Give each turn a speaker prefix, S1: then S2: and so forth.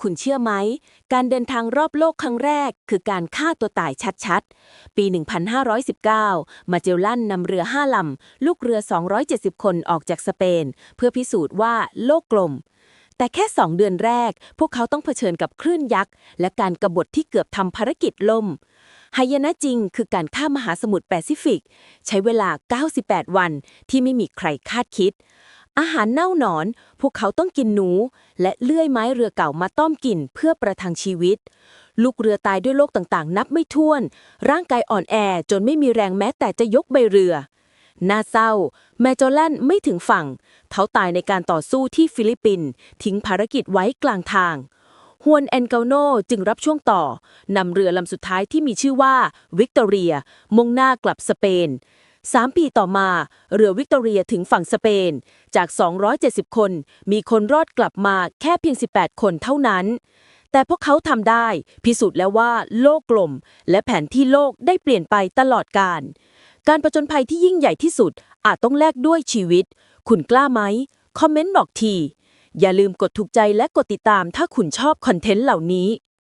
S1: คุณเชื่อไหม การเดินทางรอบโลกครั้งแรก คือการฆ่าตัวตายชัดๆ ปี 1519 มาเจลลันนำเรือ5ลำ ลูกเรือ 270 คนออกจากสเปน เพื่อพิสูจน์ว่าโลกกลม แต่แค่2เดือนแรก พวกเขาต้องเผชิญกับคลื่นยักษ์ และการกบฏที่เกือบทำภารกิจล่มหายนะจริงคือการข้ามมหาสมุทรแปซิฟิก ใช้เวลา 98 วันที่ไม่มีใครคาดคิด อาหารเน่าหนอน พวกเขาต้องกินหนู และเลื่อยไม้เรือเก่ามาต้มกินเพื่อประทังชีวิต ลูกเรือตายด้วยโรคต่างๆ นับไม่ถ้วน ร่างกายอ่อนแอจนไม่มีแรงแม้แต่จะยกใบเรือ น่าเศร้า แมโจแลนไม่ถึงฝั่ง เขาตายในการต่อสู้ที่ฟิลิปปินส์ทิ้งภารกิจไว้กลางทางฮวนแอนเกาโนจึงรับช่วงต่อนำเรือลำสุดท้ายที่มีชื่อว่าวิกตอเรีย มุ่งหน้ากลับสเปน สามปีต่อมา เรือวิกตอเรียถึงฝั่งสเปน จาก 270 คน มีคนรอดกลับมาแค่เพียง 18 คนเท่านั้น แต่พวกเขาทำได้ พิสูจน์แล้วว่าโลกกลม และแผนที่โลกได้เปลี่ยนไปตลอดกาลการประจนภัยที่ยิ่งใหญ่ที่สุดอาจต้องแลกด้วยชีวิต คุณกล้าไหม คอมเมนต์บอกที อย่าลืมกดถูกใจและกดติดตามถ้าคุณชอบคอนเทนต์เหล่านี้